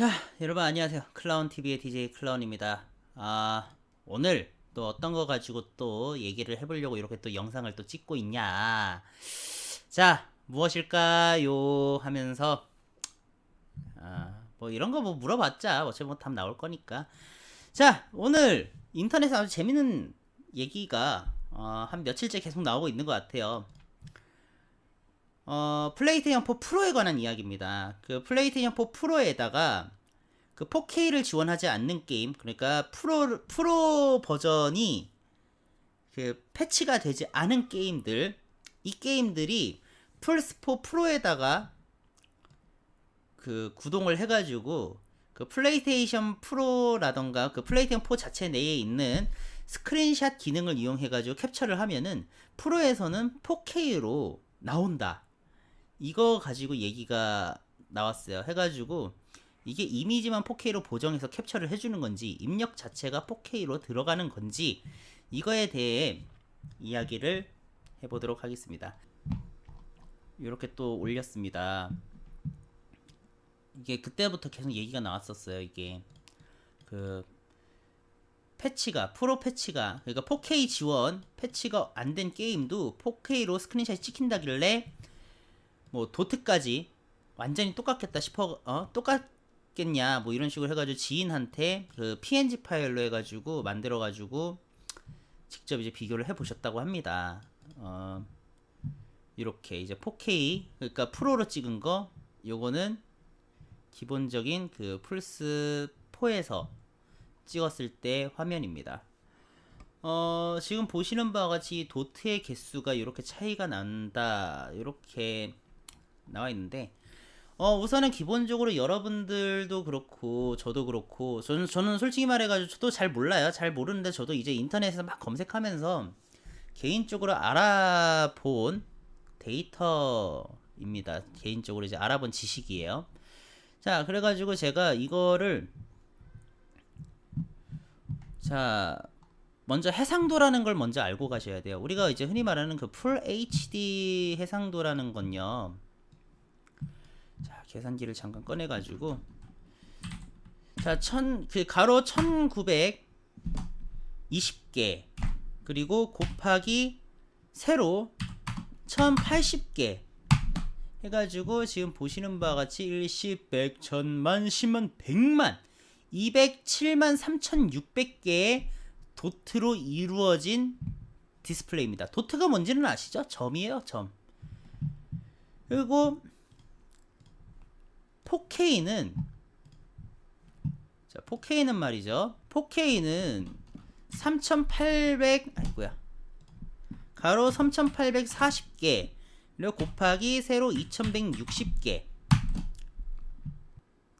자, 여러분 안녕하세요. 클라운TV의 DJ 클라운입니다. 아, 오늘 또 어떤 거 가지고 또 얘기를 해보려고 이렇게 또 영상을 또 찍고 있냐. 자, 무엇일까요? 하면서, 아, 뭐 이런 거 뭐 물어봤자 어차피 뭐답 나올 거니까. 자, 오늘 인터넷에 아주 재밌는 얘기가 어, 한 며칠째 계속 나오고 있는 것 같아요. 어, 플레이스테이션 4 프로에 관한 이야기입니다. 그 플레이스테이션 4 프로에다가 그 4K를 지원하지 않는 게임, 그러니까 프로 프로 버전이 그 패치가 되지 않은 게임들, 이 게임들이 플스4 프로에다가 그 구동을 해가지고 그 플레이스테이션 프로라던가 그 플레이스테이션 4 자체 내에 있는 스크린샷 기능을 이용해가지고 캡처를 하면은 프로에서는 4K로 나온다. 이거 가지고 얘기가 나왔어요. 해가지고 이게 이미지만 4K로 보정해서 캡처를 해주는 건지 입력 자체가 4K로 들어가는 건지 이거에 대해 이야기를 해보도록 하겠습니다. 이렇게 또 올렸습니다. 이게 그때부터 계속 얘기가 나왔었어요. 이게 그 패치가 프로 패치가 그러니까 4K 지원 패치가 안 된 게임도 4K로 스크린샷이 찍힌다길래 뭐 도트까지 완전히 똑같겠다 싶어 어 똑같겠냐 뭐 이런 식으로 해가지고 지인한테 그 PNG 파일로 해가지고 만들어가지고 직접 이제 비교를 해보셨다고 합니다. 어 이렇게 이제 4K 그러니까 프로로 찍은 거 요거는 기본적인 그 플스 4에서 찍었을 때 화면입니다. 어, 지금 보시는 바와 같이 도트의 개수가 이렇게 차이가 난다. 이렇게 나와 있는데 어, 우선은 기본적으로 여러분들도 그렇고 저도 그렇고 저는 저는 솔직히 말해가지고 저도 잘 몰라요. 잘 모르는데 저도 이제 인터넷에서 막 검색하면서 개인적으로 알아본 데이터입니다. 개인적으로 이제 알아본 지식이에요. 자, 그래가지고 제가 이거를 자 먼저 해상도라는 걸 먼저 알고 가셔야 돼요. 우리가 이제 흔히 말하는 그 풀 HD 해상도라는 건요. 자, 계산기를 잠깐 꺼내 가지고 자, 천, 그 가로 1920개 그리고 곱하기 세로 1080개 해가지고 지금 보시는 바와 같이 1, 10, 100, 1000만, 10만, 100만 207만 3600개의 도트로 이루어진 디스플레이입니다. 도트가 뭔지는 아시죠? 점이에요, 점. 그리고 4K는 자, 4K는 말이죠. 4K는 3800 아이고야. 가로 3840개 그리고 곱하기 세로 2160개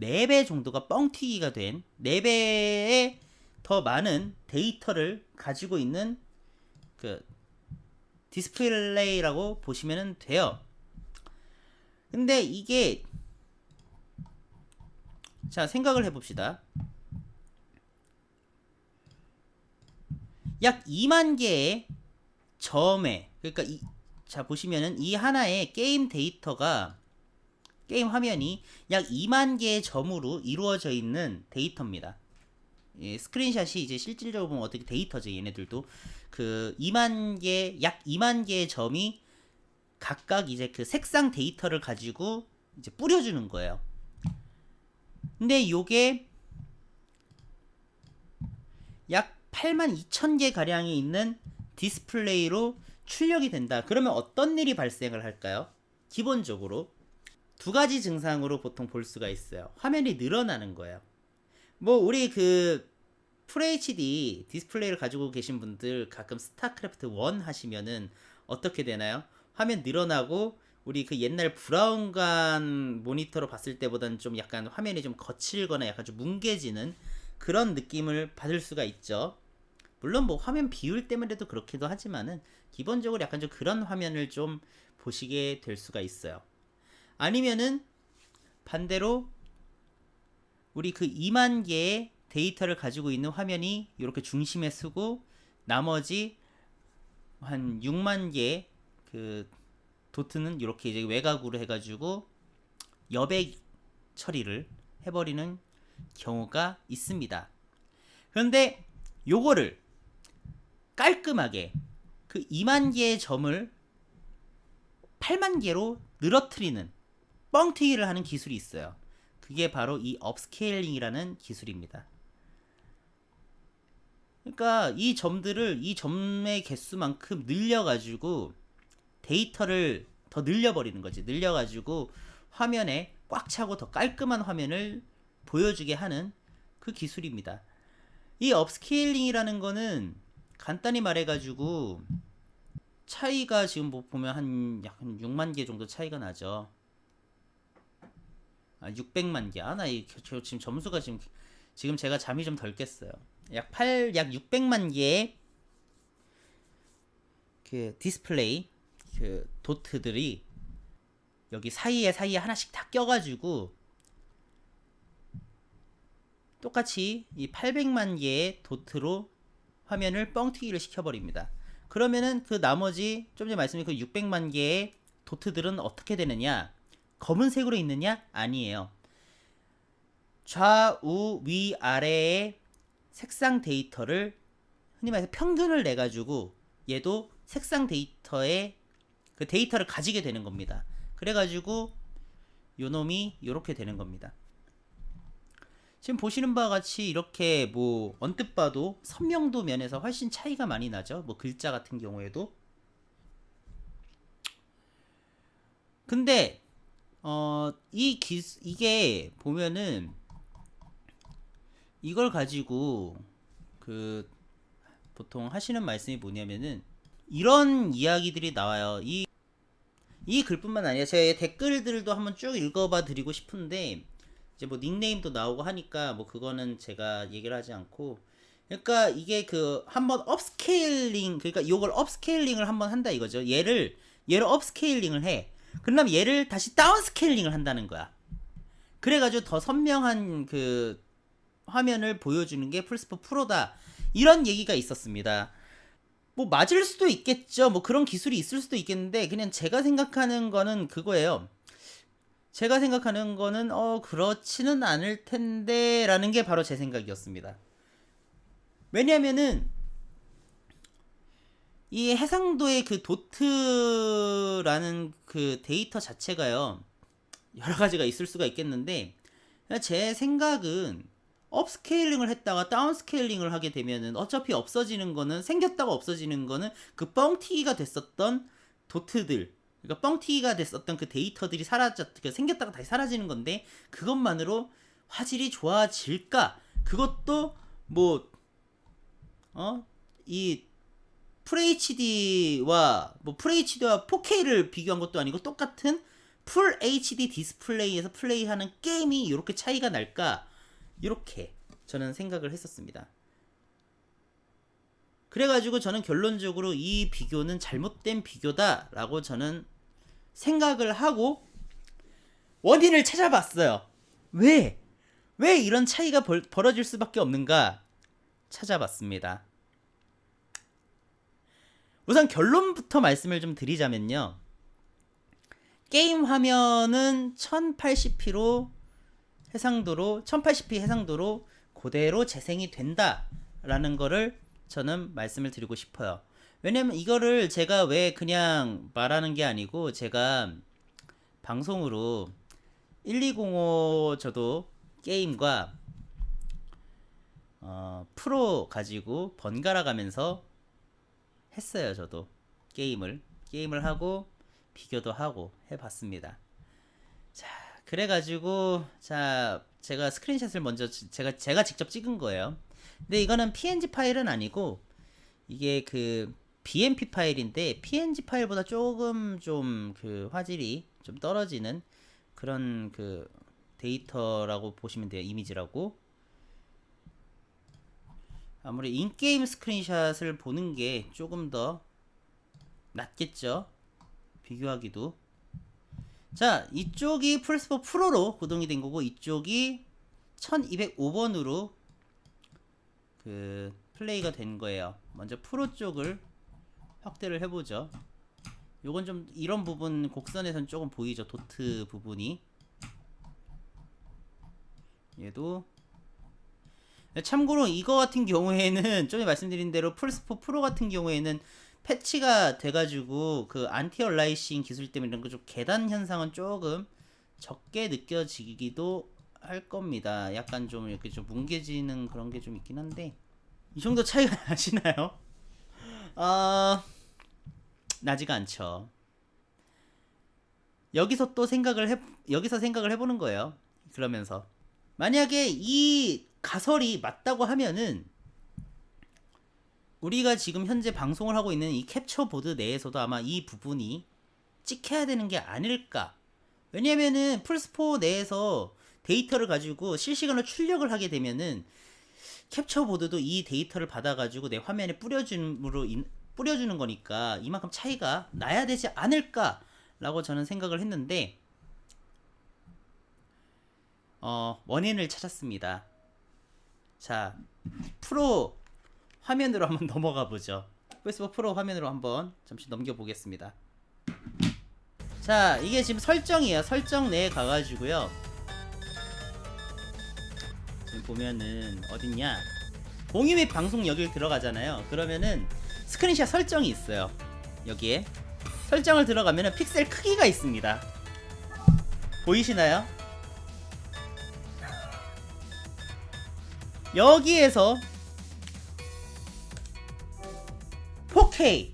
4배 정도가 뻥튀기가 된 4배의 더 많은 데이터를 가지고 있는 그 디스플레이라고 보시면 돼요. 근데 이게 자 생각을 해봅시다. 약 2만 개의 점에 그러니까 이, 자 보시면은 이 하나의 게임 데이터가 게임 화면이 약 2만 개의 점으로 이루어져 있는 데이터입니다. 예, 스크린샷이 이제 실질적으로 보면 어떻게 데이터죠, 얘네들도. 그 2만 개, 약 2만 개의 점이 각각 이제 그 색상 데이터를 가지고 이제 뿌려주는 거예요. 근데 요게 약 8만 2천 개 가량이 있는 디스플레이로 출력이 된다. 그러면 어떤 일이 발생을 할까요? 기본적으로 두 가지 증상으로 보통 볼 수가 있어요. 화면이 늘어나는 거예요. 뭐 우리 그 FHD 디스플레이를 가지고 계신 분들 가끔 스타크래프트 1 하시면은 어떻게 되나요? 화면 늘어나고 우리 그 옛날 브라운관 모니터로 봤을 때보다는 좀 약간 화면이 좀 거칠거나 약간 좀 뭉개지는 그런 느낌을 받을 수가 있죠. 물론 뭐 화면 비율 때문에도 그렇기도 하지만은 기본적으로 약간 좀 그런 화면을 좀 보시게 될 수가 있어요. 아니면은 반대로 우리 그 2만 개의 데이터를 가지고 있는 화면이 이렇게 중심에 쓰고 나머지 한 6만 개그 도트는 이렇게 이제 외곽으로 해가지고 여백 처리를 해버리는 경우가 있습니다. 그런데 요거를 깔끔하게 그 2만 개의 점을 8만 개로 늘어뜨리는 뻥튀기를 하는 기술이 있어요. 그게 바로 이 업스케일링이라는 기술입니다. 그러니까 이 점들을 이 점의 개수만큼 늘려가지고 데이터를 더 늘려버리는 거지. 늘려가지고 화면에 꽉 차고 더 깔끔한 화면을 보여주게 하는 그 기술입니다. 이 업스케일링이라는 거는 간단히 말해가지고 차이가 지금 뭐 보면 한약한 6만 개 정도 차이가 나죠. 아, 600만 개. 아, 나 이, 저, 지금 점수가 지금, 지금 제가 잠이 좀 덜 깼어요. 약 8, 약 600만 개의 그 디스플레이, 그 도트들이 여기 사이에 사이에 하나씩 다 껴가지고 똑같이 이 800만 개의 도트로 화면을 뻥튀기를 시켜버립니다. 그러면은 그 나머지 좀 전에 말씀드린 그 600만 개의 도트들은 어떻게 되느냐? 검은색으로 있느냐? 아니에요. 좌우 위 아래의 색상 데이터를 흔히 말해서 평균을 내 가지고 얘도 색상 데이터에 그 데이터를 가지게 되는 겁니다. 그래 가지고 요 놈이 요렇게 되는 겁니다. 지금 보시는 바와 같이 이렇게 뭐 언뜻 봐도 선명도 면에서 훨씬 차이가 많이 나죠. 뭐 글자 같은 경우에도. 근데 어 이 기 이게 보면은 이걸 가지고 그 보통 하시는 말씀이 뭐냐면은 이런 이야기들이 나와요. 이 이 글뿐만 아니라 제 댓글들도 한번 쭉 읽어봐 드리고 싶은데 이제 뭐 닉네임도 나오고 하니까 뭐 그거는 제가 얘기를 하지 않고 그러니까 이게 그 한번 업스케일링 그러니까 이걸 업스케일링을 한번 한다 이거죠. 얘를 얘를 업스케일링을 해. 그다음 얘를 다시 다운스케일링을 한다는 거야. 그래가지고 더 선명한 그 화면을 보여주는 게 플스포 프로다. 이런 얘기가 있었습니다. 뭐 맞을 수도 있겠죠. 뭐 그런 기술이 있을 수도 있겠는데 그냥 제가 생각하는 거는 그거예요. 제가 생각하는 거는 어 그렇지는 않을 텐데라는 게 바로 제 생각이었습니다. 왜냐면은 이 해상도의 그 도트라는 그 데이터 자체가요 여러 가지가 있을 수가 있겠는데 제 생각은 업스케일링을 했다가 다운스케일링을 하게 되면은 어차피 없어지는 거는 생겼다가 없어지는 거는 그 뻥튀기가 됐었던 도트들 그러니까 뻥튀기가 됐었던 그 데이터들이 사라졌 그 생겼다가 다시 사라지는 건데 그것만으로 화질이 좋아질까 그것도 뭐 어? 이 FHD와 뭐 FHD와 4K를 비교한 것도 아니고 똑같은 풀 HD 디스플레이에서 플레이하는 게임이 이렇게 차이가 날까? 이렇게 저는 생각을 했었습니다. 그래가지고 저는 결론적으로 이 비교는 잘못된 비교다라고 저는 생각을 하고 원인을 찾아봤어요. 왜? 왜 이런 차이가 벌, 벌어질 수밖에 없는가 찾아봤습니다. 우선 결론부터 말씀을 좀 드리자면요. 게임 화면은 1080p로 해상도로 1080p 해상도로 그대로 재생이 된다라는 거를 저는 말씀을 드리고 싶어요. 왜냐면 이거를 제가 왜 그냥 말하는 게 아니고 제가 방송으로 1205 저도 게임과 어, 프로 가지고 번갈아 가면서 했어요, 저도. 게임을. 게임을 하고, 비교도 하고 해봤습니다. 자, 그래가지고, 자, 제가 스크린샷을 먼저, 제가, 제가 직접 찍은 거예요. 근데 이거는 PNG 파일은 아니고, 이게 그, BMP 파일인데, PNG 파일보다 조금 좀 그 화질이 좀 떨어지는 그런 그 데이터라고 보시면 돼요. 이미지라고. 아무리 인게임 스크린샷을 보는 게 조금 더 낫겠죠. 비교하기도. 자, 이쪽이 플스4 프로로 구동이 된 거고, 이쪽이 1205번으로 그 플레이가 된 거예요. 먼저 프로 쪽을 확대를 해보죠. 요건 좀 이런 부분 곡선에선 조금 보이죠. 도트 부분이. 얘도 참고로 이거 같은 경우에는 전에 말씀드린 대로 플스4 프로 같은 경우에는 패치가 돼가지고 그 안티 얼라이싱 기술 때문에 이런 거 좀 계단 현상은 조금 적게 느껴지기도 할 겁니다. 약간 좀 이렇게 좀 뭉개지는 그런 게 좀 있긴 한데 이 정도 차이가 나시나요? 아 나지가 않죠. 여기서 또 생각을 해 여기서 생각을 해보는 거예요. 그러면서 만약에 이 가설이 맞다고 하면은 우리가 지금 현재 방송을 하고 있는 이 캡처 보드 내에서도 아마 이 부분이 찍혀야 되는 게 아닐까. 왜냐면은 플스4 내에서 데이터를 가지고 실시간으로 출력을 하게 되면은 캡처 보드도 이 데이터를 받아가지고 내 화면에 뿌려줌으로 인, 뿌려주는 거니까 이만큼 차이가 나야 되지 않을까라고 저는 생각을 했는데 어, 원인을 찾았습니다. 자, 프로 화면으로 한번 넘어가 보죠. 페이스북 프로 화면으로 한번 잠시 넘겨 보겠습니다. 자, 이게 지금 설정이에요. 설정 내에 가가지고요. 지금 보면은 어딨냐? 공유 및 방송 여기를 들어가잖아요. 그러면은 스크린샷 설정이 있어요. 여기에 설정을 들어가면은 픽셀 크기가 있습니다. 보이시나요? 여기에서 4K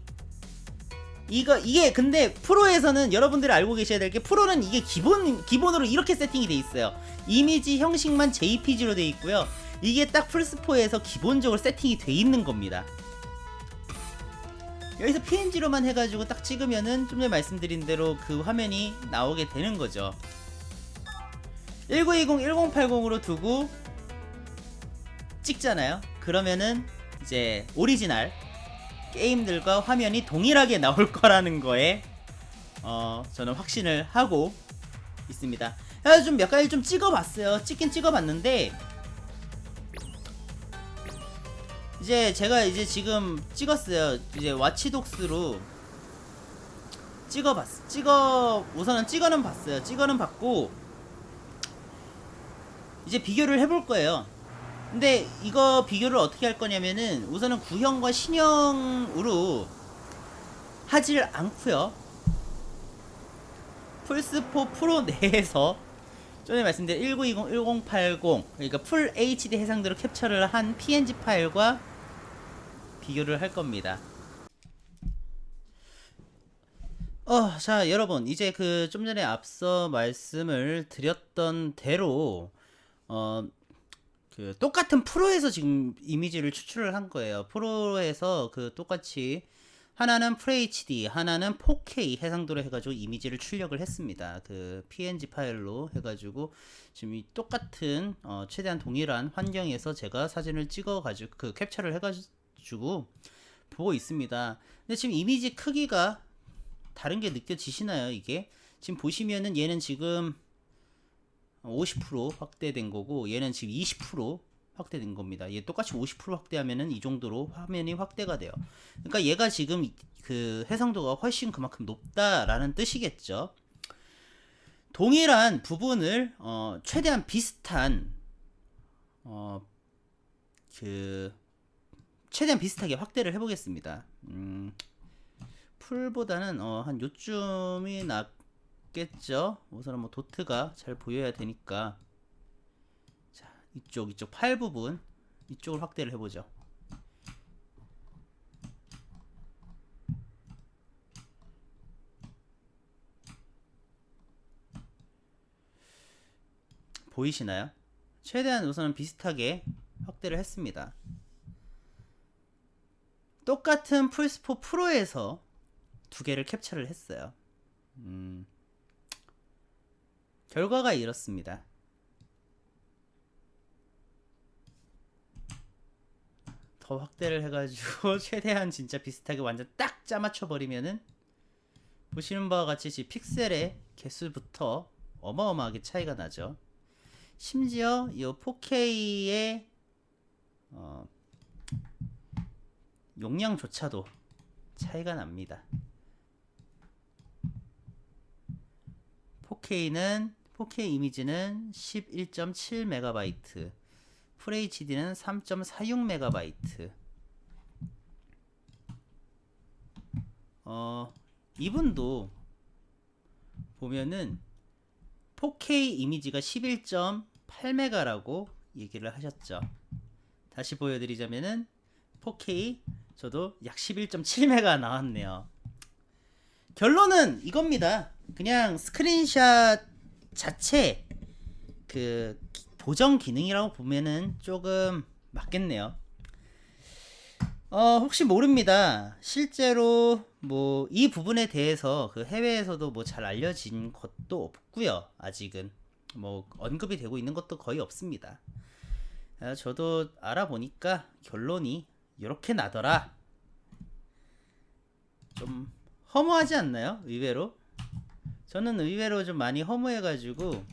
이거 이게 근데 프로에서는 여러분들이 알고 계셔야 될 게 프로는 이게 기본 기본으로 이렇게 세팅이 돼 있어요. 이미지 형식만 JPG로 돼 있고요. 이게 딱 플스4에서 기본적으로 세팅이 돼 있는 겁니다. 여기서 PNG로만 해가지고 딱 찍으면은 좀 전에 말씀드린 대로 그 화면이 나오게 되는 거죠. 1920, 1080으로 두고 찍잖아요. 그러면은 이제 오리지널 게임들과 화면이 동일하게 나올 거라는 거에 어 저는 확신을 하고 있습니다. 좀몇 가지 좀 찍어봤어요. 찍긴 찍어봤는데 이제 제가 이제 지금 찍었어요. 이제 와치독스로 찍어봤 찍어 우선은 찍어는 봤어요. 찍어는 봤고 이제 비교를 해볼 거예요. 근데 이거 비교를 어떻게 할 거냐면은 우선은 구형과 신형으로 하질 않고요. 플스4 프로 내에서 전에 말씀드린 1920, 1080 그러니까 풀 HD 해상도로 캡처를 한 PNG 파일과 비교를 할 겁니다. 어, 자, 여러분, 이제 그 좀 전에 앞서 말씀을 드렸던 대로 어, 그 똑같은 프로에서 지금 이미지를 추출을 한 거예요. 프로에서 그 똑같이 하나는 FHD, 하나는 4K 해상도로 해가지고 이미지를 출력을 했습니다. 그 PNG 파일로 해가지고 지금 이 똑같은 어 최대한 동일한 환경에서 제가 사진을 찍어가지고 그 캡처를 해가지고 보고 있습니다. 근데 지금 이미지 크기가 다른 게 느껴지시나요? 이게 지금 보시면은 얘는 지금 50% 확대된 거고 얘는 지금 20% 확대된 겁니다. 얘 똑같이 50% 확대하면은 이 정도로 화면이 확대가 돼요. 그러니까 얘가 지금 그 해상도가 훨씬 그만큼 높다라는 뜻이겠죠. 동일한 부분을 어 최대한 비슷한 어 그 최대한 비슷하게 확대를 해보겠습니다. 음, 풀보다는 어, 한 요쯤이 낫 겠죠 우선은 뭐 도트가 잘 보여야 되니까 자 이쪽 이쪽 팔 부분 이쪽을 확대를 해보죠 보이시나요? 최대한 우선은 비슷하게 확대를 했습니다 똑같은 플스4 프로에서 두 개를 캡처를 했어요 음. 결과가 이렇습니다. 더 확대를 해가지고 최대한 진짜 비슷하게 완전 딱 짜맞춰 버리면은 보시는 바와 같이 지 픽셀의 개수부터 어마어마하게 차이가 나죠. 심지어 이 4K의 어, 용량조차도 차이가 납니다. 4K는 4K 이미지는 11.7MB, FHD는 3.46MB. 어, 이분도 보면은 4K 이미지가 11.8메가라고 얘기를 하셨죠. 다시 보여드리자면은 4K 저도 약 11.7메가 나왔네요. 결론은 이겁니다. 그냥 스크린샷 자체 그 기- 보정 기능이라고 보면은 조금 맞겠네요. 어, 혹시 모릅니다. 실제로 뭐 이 부분에 대해서 그 해외에서도 뭐 잘 알려진 것도 없고요. 아직은 뭐 언급이 되고 있는 것도 거의 없습니다. 아, 저도 알아보니까 결론이 이렇게 나더라. 좀 허무하지 않나요? 의외로? 저는 의외로 좀 많이 허무해가지고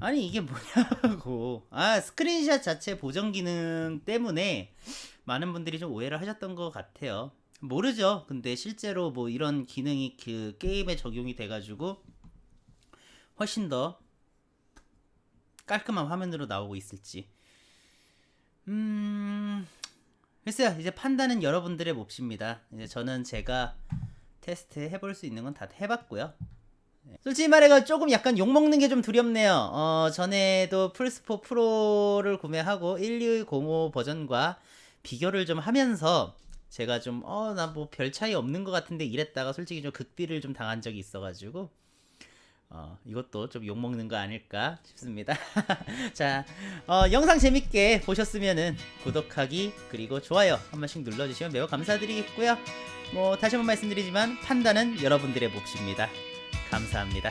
아니 이게 뭐냐고. 아 스크린샷 자체 보정 기능 때문에 많은 분들이 좀 오해를 하셨던 것 같아요. 모르죠. 근데 실제로 뭐 이런 기능이 그 게임에 적용이 돼가지고 훨씬 더 깔끔한 화면으로 나오고 있을지. 음 글쎄요. 이제 판단은 여러분들의 몫입니다. 이제 저는 제가 테스트 해볼 수 있는 건 다 해봤고요 솔직히 말해가 조금 약간 욕먹는 게 좀 두렵네요. 어, 전에도 플스4 프로를 구매하고 1205 버전과 비교를 좀 하면서 제가 좀, 어, 나 뭐 별 차이 없는 것 같은데 이랬다가 솔직히 좀 극비를 좀 당한 적이 있어가지고, 어, 이것도 좀 욕먹는 거 아닐까 싶습니다. 자, 어, 영상 재밌게 보셨으면은 구독하기, 그리고 좋아요 한 번씩 눌러주시면 매우 감사드리겠고요. 뭐, 다시 한번 말씀드리지만 판단은 여러분들의 몫입니다. 감사합니다.